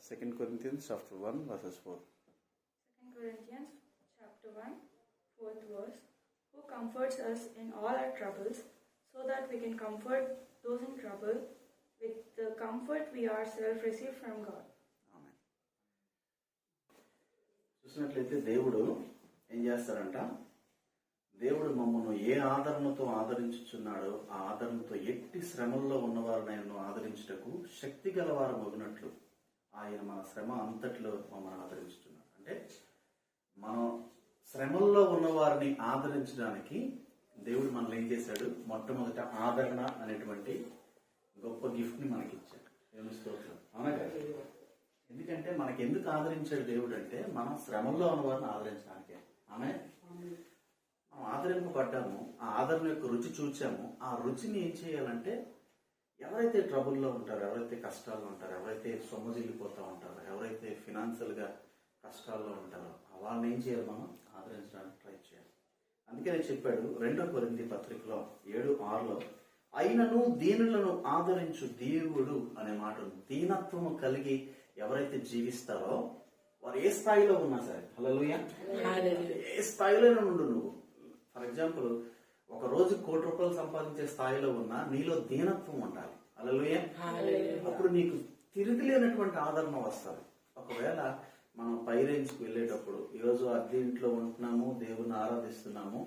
2 Corinthians chapter 1 verses 4. 2 Corinthians chapter 1, fourth verse, who comforts us in all our troubles, so that we can comfort those in trouble with the comfort we ourselves receive from God. Amen. చూసినట్లయితే దేవుడు ఏం చేస్తాడంట దేవుడు మమ్మల్ని ఏ ఆదరణతో ఆదరించుచున్నాడో ఆ ఆదరణతో ఎట్టి శ్రమల్లో ఉన్నవారిని ఆయనను ఆదరించుటకు శక్తి గలవారు మగునట్లు ఆయన మన శ్రమ అంతట్లో మమ్మల్ని ఆదరించుతున్నాడు అంటే మనం శ్రమల్లో ఉన్నవారిని ఆదరించడానికి దేవుడు మనల్ని ఏం చేశాడు? మొట్టమొదట ఆదరణ అనేటువంటి గొప్ప గిఫ్ట్ని మనకి ఇచ్చాడు అవునా? ఎందుకంటే మనకి ఎందుకు ఆదరించాడు దేవుడు అంటే మనం శ్రమల్లో ఉన్నవారిని ఆదరించడానికే. ఆమె మనం ఆదరింపబడ్డాము ఆ ఆదరణ యొక్క రుచి చూచాము ఆ రుచిని ఏం చేయాలంటే ఎవరైతే ట్రబుల్లో ఉంటారో ఎవరైతే కష్టాల్లో ఉంటారో ఎవరైతే సొమ్మజిల్లిపోతూ ఉంటారో ఎవరైతే ఫినాన్షియల్గా కష్టాల్లో ఉంటారో వాళ్ళని ఏం చేయాలి మనం? ఆదరించడానికి ట్రై చేయాలి. అందుకనే చెప్పాడు రెండో కొరింది పత్రికలో ఏడు ఆరులో అయినను దీనులను ఆదరించు దేవుడు అనే మాట దీనత్వం దీనత్వము కలిగి ఎవరైతే జీవిస్తారో వారు ఏ స్థాయిలో ఉన్నా సరే హలో ఏ స్థాయిలోనే ఉండు నువ్వు. ఫర్ ఎగ్జాంపుల్ ఒక రోజు కోటి రూపాయలు సంపాదించే స్థాయిలో ఉన్నా నీలో దీనత్వం ఉండాలి. హల్లెలూయా. అప్పుడు నీకు తిరిగిలేనటువంటి ఆదరణ వస్తుంది. ఒకవేళ మనం పై రేంజ్కి వెళ్ళేటప్పుడు ఈరోజు అద్దె ఇంట్లో ఉంటున్నాము దేవుని ఆరాధిస్తున్నాము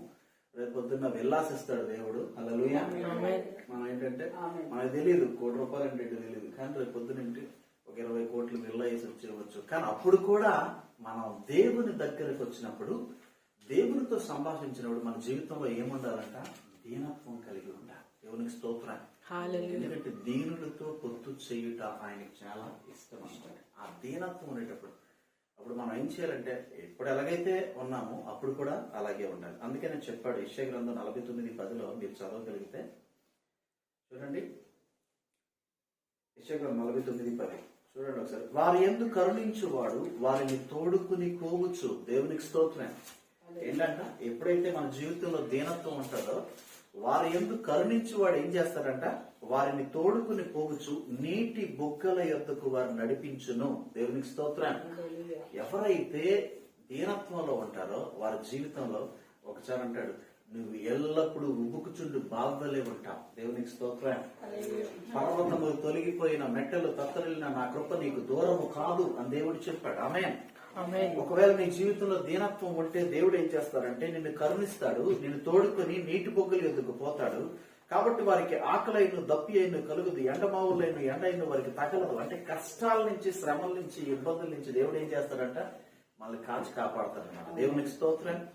రేపు పొద్దున్న వెళ్ళాసిస్తాడు దేవుడు. హల్లెలూయా. మనం ఏంటంటే మనకు తెలియదు కోటి రూపాయలు అంటే ఏంటో తెలియదు కానీ రేపు పొద్దున ఏంటి ఒక ఇరవై కోట్లు వెళ్ళ వేసి వచ్చేవచ్చు కానీ అప్పుడు కూడా మనం దేవుని దగ్గరకు వచ్చినప్పుడు దేవునితో సంభాషించినప్పుడు మన జీవితంలో ఏముండాలంట? దీనత్వం కలిగి ఉండాలి. దేవునికి స్తోత్రం ఎందుకంటే దీనులతో పొత్తు చేయుట ఆయనకి చాలా ఇష్టం ఆ దీనత్వం ఉండేటప్పుడు అప్పుడు మనం ఏం చేయాలంటే ఇప్పుడు ఎలాగైతే ఉన్నామో అప్పుడు కూడా అలాగే ఉండాలి. అందుకే నేను చెప్పాడు ఇష్య గ్రంథం నలభై తొమ్మిది పదిలో మీరు చదవగలిగితే. చూడండి. ఇష్య గ్రంథం నలభై తొమ్మిది పది. చూడండి ఒకసారి. వారి ఎందు కరుణించువాడు వారిని తోడుకుని కోవచ్చు దేవునికి స్తోత్రం. ఏంటంట ఎప్పుడైతే మన జీవితంలో దీనత్వం ఉంటుందో వారి ఎందు కరుణించువాడు ఏం చేస్తాడంట? వారిని తోడుకుని పోవచ్చు నీటి బొక్కల యొద్దకు వారు నడిపించును. దేవునికి స్తోత్రం. ఎవరైతే దీనత్వంలో ఉంటారో వారి జీవితంలో ఒకసారి అంటాడు నువ్వు ఎల్లప్పుడూ ఉబ్బుకుచుండు బాధలే ఉంటావు. దేవునికి స్తోత్రం. పర్వతములు తొలగిపోయిన మెట్టలు తత్తరిల్లిన నా కృప నీకు దూరము కాదు అని దేవుడు చెప్పాడు. ఆమె ఒకవేళ నీ జీవితంలో దీనత్వం ఉంటే దేవుడు ఏం చేస్తాడంటే నిన్ను కరుణిస్తాడు నిన్ను తోడుకొని నీటి బొగ్గలు ఎదుగు పోతాడు? కాబట్టి వారికి ఆకలైన దప్పి అయిన కలుగుదు ఎండమావులైన ఎండ అయిన వారికి తగలదు. అంటే కష్టాల నుంచి శ్రమల నుంచి ఇబ్బందుల నుంచి దేవుడు ఏం చేస్తాడంట? మళ్ళీ కాచి కాపాడతాడు దేవునికి స్తోత్రం.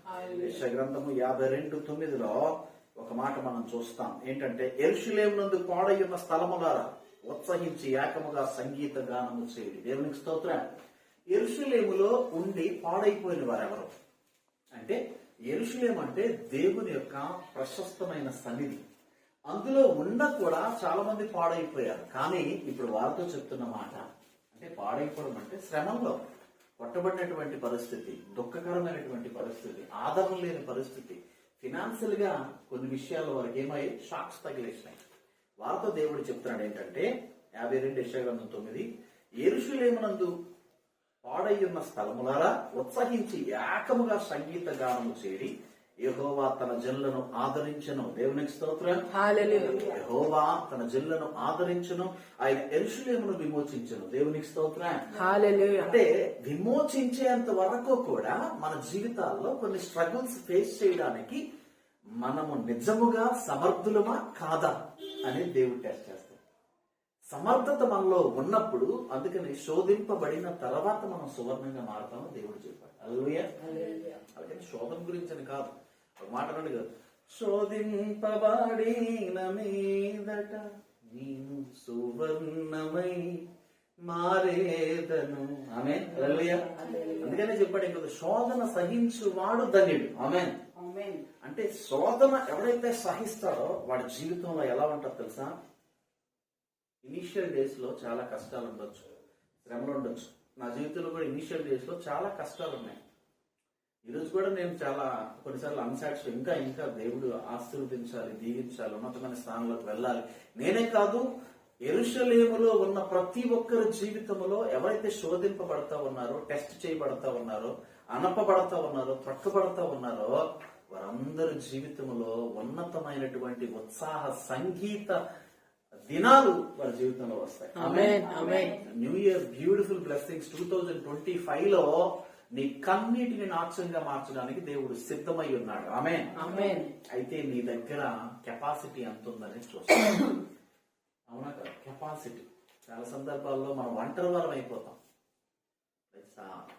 గ్రంథము యాభై రెండు తొమ్మిదిలో ఒక మాట మనం చూస్తాం. ఏంటంటే ఎరుషులేమునందు పాడయ్యున్న స్థలములారా ఉత్సహించి ఏకముగా సంగీత గానము చేయండి. దేవునికి స్తోత్రం. ఎరుషులేములో ఉండి పాడైపోయిన వారెవరు? అంటే ఎరుషులేం అంటే దేవుని యొక్క ప్రశస్తమైన సన్నిధి. అందులో ఉన్న కూడా చాలా మంది పాడైపోయారు. కానీ ఇప్పుడు వారితో చెప్తున్న మాట అంటే పాడైపోవడం అంటే శ్రమంలో. కొట్టబడినటువంటి పరిస్థితి దుఃఖకరమైనటువంటి పరిస్థితి ఆదరణ లేని పరిస్థితి ఫినాన్షియల్గా కొన్ని విషయాల వారికి ఏమై షాక్స్ తగిలేసినాయి. వారితో దేవుడు చెప్తున్నాడు ఏంటంటే యాభై రెండు యశాగ్రంథం తొమ్మిది ఎరుషులేమునందు పాడయ్యున్న స్థలములారా ఉత్సహించి ఏకముగా సంగీత గానము చేరి యెహోవా తన జనులను ఆదరించను. దేవునికి స్తోత్రం. యెహోవా తన జనులను ఆదరించను. ఆయన ఎరుషులేమును విమోచించను. దేవునికి స్తోత్రం. అంటే విమోచించేంత వరకు కూడా మన జీవితాల్లో కొన్ని స్ట్రగుల్స్ ఫేస్ చేయడానికి మనము నిజముగా సమర్థులమా కాదా అనేది దేవుడు టెస్ట్ చేస్తాడు. సమర్థత మనలో ఉన్నప్పుడు అందుకని శోధింపబడిన తర్వాత మనం సువర్ణంగా మారతామని దేవుడు చెప్పాడు. అల్లుయ శోధన గురించి అని కాదు. ఒక మాట అన్నాడు కదా శోధింపబడిన మీదట నేను సువర్ణమై మారేదను. ఆమె అందుకనే చెప్పాడు ఇంకొక శోధన సహించువాడు ధన్యుడు. ఆమె అంటే శోధన ఎవరైతే సహిస్తాడో వాడి జీవితంలో ఎలా ఉంటుందో తెలుసా? ఇనీషియల్ డేస్లో చాలా కష్టాలు ఉండొచ్చు. శ్రమలు ఉండొచ్చు. నా జీవితంలో కూడా ఇనీషియల్ డేస్లో చాలా కష్టాలు ఉన్నాయి. ఈరోజు కూడా నేను చాలా కొన్నిసార్లు అన్సాటిస్ఫై ఇంకా ఇంకా దేవుడు ఆశీర్వదించాలి దీవించాలి ఉన్నతమైన స్థానంలోకి వెళ్ళాలి. నేనే కాదు ఎరుషలేములో ఉన్న ప్రతి ఒక్కరి జీవితంలో ఎవరైతే శోధింపబడతా ఉన్నారో టెస్ట్ చేయబడతా ఉన్నారో అనపబడతా ఉన్నారో త్రక్కబడతా ఉన్నారో వారందరి జీవితంలో ఉన్నతమైనటువంటి ఉత్సాహ సంగీత దినాలు వారి జీవితంలో వస్తాయి. New year beautiful blessings two thousand twenty ఫైవ్లో నీ కన్నీటిని నాట్యంగా మార్చడానికి దేవుడు సిద్ధమై ఉన్నాడు. ఆమె. అయితే నీ దగ్గర కెపాసిటీ ఎంత ఉందని చూస్తాం. అవునా కదా? కెపాసిటీ. చాలా సందర్భాల్లో మనం ఒంటరి వారం అయిపోతాం?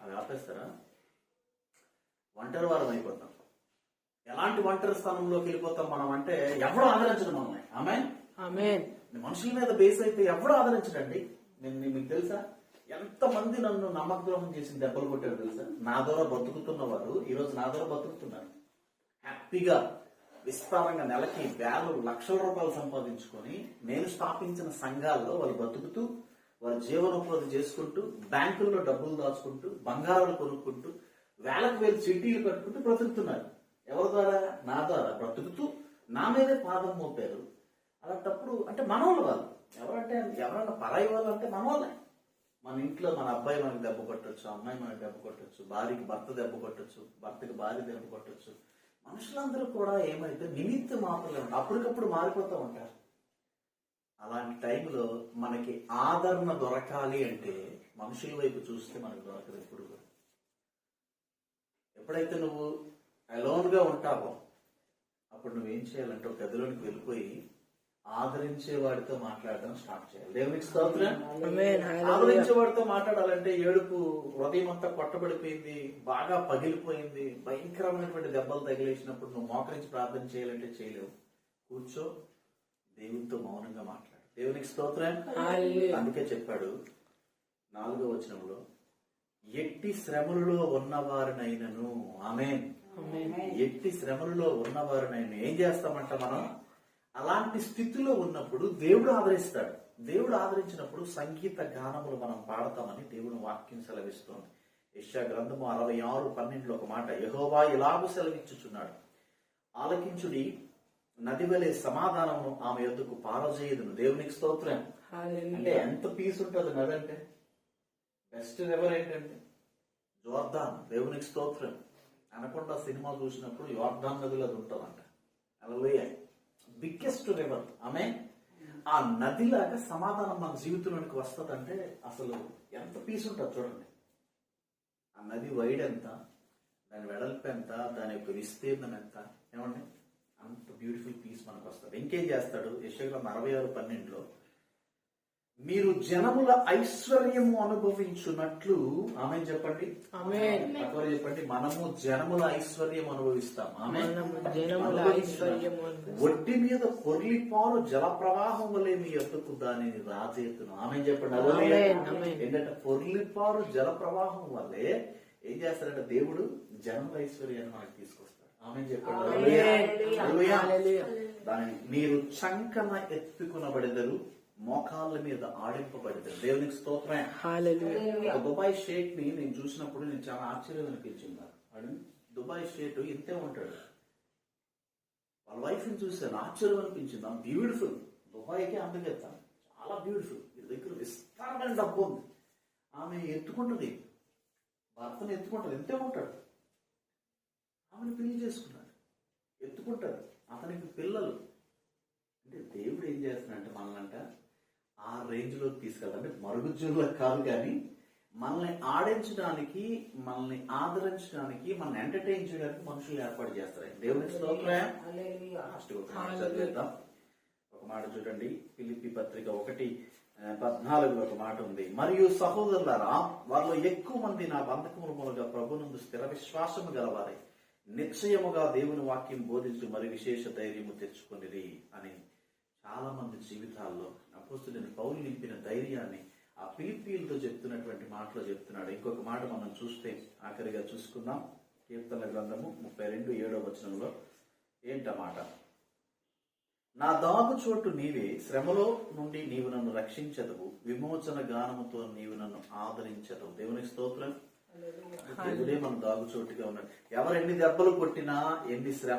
అవి ఆపేస్తారా? ఒంటరి వారం అయిపోతాం. ఎలాంటి ఒంటరి స్థానంలోకి వెళ్ళిపోతాం మనం అంటే ఎవడు ఆదరించడం మనల్ని. ఆమె. మనుషుల మీద బేస్ అయితే ఎవడు ఆదరించడండి? నేను- మీకు తెలుసా? ఎంతమంది నన్ను నమ్మద్రోహం చేసి దెబ్బలు కొట్టారు తెలుసా? నా ద్వారా బతుకుతున్న వారు ఈరోజు నా ద్వారా బతుకుతున్నారు. హ్యాపీగా విస్తారంగా నెలకి వేలు లక్షల రూపాయలు సంపాదించుకొని నేను స్థాపించిన సంఘాల్లో వాళ్ళు బతుకుతూ వాళ్ళ జీవనోపాధి చేసుకుంటూ బ్యాంకుల్లో డబ్బులు దాచుకుంటూ బంగారాలు కొనుక్కుంటూ వేలకు వేలు చిట్టీలు కట్టుకుంటూ బ్రతుకుతున్నారు. ఎవరి ద్వారా? నా ద్వారా. బ్రతుకుతూ నా మీదే పాదం మోపారు. అలాంటప్పుడు అంటే మనోళ్ళు వాళ్ళు. ఎవరంటే ఎవరన్నా పరాయి వాళ్ళు అంటే మనోళ్ళే మన ఇంట్లో మన అబ్బాయి మనకు దెబ్బ కొట్టచ్చు అమ్మాయి మనకి దెబ్బ కొట్టొచ్చు భార్యకి భర్త దెబ్బ కొట్టచ్చు భర్తకి భార్య దెబ్బ కొట్టచ్చు. మనుషులందరూ కూడా ఏమైతే నిమిత్త మాత్రమే ఉంటారు. అప్పటికప్పుడు మారిపోతూ ఉంటారు. అలాంటి టైంలో మనకి ఆదరణ దొరకాలి అంటే మనుషుల వైపు చూస్తే మనకు దొరకదు ఎప్పుడు ఎప్పుడైతే నువ్వు అలోన్గా ఉంటావో అప్పుడు నువ్వేం చేయాలంటే ఒక గదిలోనికి వెళ్ళిపోయి ఆదరించే వాడితో మాట్లాడడం స్టార్ట్ చేయాలి. దేవునికి స్తోత్రం. ఆదరించే వాడితో మాట్లాడాలంటే ఏడుపు హృదయం అంతా కొట్టబడిపోయింది బాగా పగిలిపోయింది భయంకరమైనటువంటి దెబ్బలు తగిలేసినప్పుడు నువ్వు మోకరించి ప్రార్థన చేయాలంటే చేయలేవు. కూర్చో దేవునితో మౌనంగా మాట్లాడు. దేవునికి స్తోత్రం. అందుకే చెప్పాడు నాలుగో వచనంలో ఎట్టి శ్రమలలో ఉన్నవారినైనను. ఆమె. ఎట్టి శ్రమలలో ఉన్నవారినైనా ఏం చేస్తామంట మనం? అలాంటి స్థితిలో ఉన్నప్పుడు దేవుడు ఆదరిస్తాడు. దేవుడు ఆదరించినప్పుడు సంగీత గానములు మనం పాడతామని దేవుడు వాక్యం సెలవిస్తోంది. యెషయా గ్రంథము అరవై ఆరు పన్నెండులో ఒక మాట యహోవా ఇలాగూ సెలవిచ్చుచున్నాడు? ఆలకించుడి నది వలె సమాధానము ఆమె యొద్దకు పారజేయదును. దేవునికి స్తోత్రం. అంటే. ఎంత పీస్ ఉంటుంది నది అంటే బెస్ట్ రివర్ ఏంటంటే జోర్దాన్ దేవునికి స్తోత్రం. అనకుండా సినిమా చూసినప్పుడు యోర్దాన్ నదిలో అది ఉంటుందంట. అలా బిగ్గెస్ట్ రివర్ ఆమె ఆ నదిలాగా సమాధానం మన జీవితంలోనికి వస్తుందంటే అసలు ఎంత పీస్ ఉంటుంది చూడండి. ఆ నది వైడ్ ఎంత దాని వెడల్పు ఎంత దాని యొక్క విస్తీర్ణం ఎంత ఏమండి? అంత బ్యూటిఫుల్ పీస్ మనకు వస్తుంది ఇంకేం చేస్తాడు? యశగ్రం అరవై ఆరు పన్నెండులో మీరు జనముల ఐశ్వర్యము అనుభవించున్నట్లు ఆమె చెప్పండి. చెప్పండి. మనము జనముల ఐశ్వర్యం అనుభవిస్తాం. ఆమె. ఒడ్డి మీద పొర్లిపారు జల ప్రవాహం వలె మీ ఎత్తుకు దానిని రాజేతును. ఆమె చెప్పండి. ఏంటంటే పొర్లిపారు జల ప్రవాహం వల్లే ఏం చేస్తాడంటే దేవుడు జనముల ఐశ్వర్యాన్ని మనకు తీసుకొస్తాడు. ఆమె చెప్పండి. దానిని మీరు చంకన ఎత్తుకునబడెదరు. మోకాళ్ళ మీద ఆడింపబడతారు దేవునికి స్తోత్రం. ఒక దుబాయ్ షేక్ని నేను చూసినప్పుడు నేను చాలా ఆశ్చర్యం అనిపించింది. వాడు దుబాయ్ షేట్ ఇంతే ఉంటాడు. వాళ్ళ వైఫ్ని చూసాను ఆశ్చర్యం అనిపించింది. ఆమె బ్యూటిఫుల్ దుబాయ్కి అందగెత్తాను చాలా బ్యూటిఫుల్ వీరి దగ్గర విస్తారమైన డబ్బు ఉంది. ఆమె ఎత్తుకుంటుంది. భర్తను ఎత్తుకుంటుంది. ఇంతే ఉంటాడు. ఆమెను పెళ్ళి చేసుకున్నాడు. ఎత్తుకుంటాడు. అతనికి పిల్లలు. అంటే దేవుడు ఏం చేస్తున్నాడంటే మనల్నంట ఆ రేంజ్లోకి తీసుకెళ్తాడు అంటే మరుగుజ్జుల్లో కాదు కానీ మనల్ని ఆడించడానికి మనల్ని ఆదరించడానికి మనల్ని ఎంటర్టైన్ చేయడానికి మనుషులు ఏర్పాటు చేస్తారు దేవునికి స్తోత్రం లాస్ట్ ఒక మాట చదివేద్దాం. ఒక మాట చూడండి. ఫిలిప్పి పత్రిక ఒకటి పద్నాలుగులో ఒక మాట ఉంది. మరియు సహోదరులారా వారిలో ఎక్కువ మంది నా బంధకముల మూలంగా ప్రభునందు స్థిర విశ్వాసము గలవారై. నిశ్చయముగా దేవుని వాక్యం బోధించు మరి విశేష ధైర్యము తెచ్చుకొనిరి అని చాలా మంది జీవితాల్లో అపోస్తుడని పౌలు నింపిన ధైర్యాన్ని ఆ పిలిపిలతో చెప్తున్నటువంటి మాటలో చెప్తున్నాడు. ఇంకొక మాట మనం చూస్తే ఆఖరిగా చూసుకుందాం. కీర్తన గ్రంథము ముప్పై రెండు ఏడో వచనంలో ఏంటమాట? నా దాగు చోటు నీవే శ్రమలో నుండి నీవు నన్ను రక్షించదవు విమోచన గానముతో నీవు నన్ను ఆదరించదవు. దేవునికి స్తోత్రం. దేవుడే మన దాగు చోటుగా ఉన్నాడు. ఎవరు ఎన్ని దెబ్బలు కొట్టినా ఎన్ని శ్రమ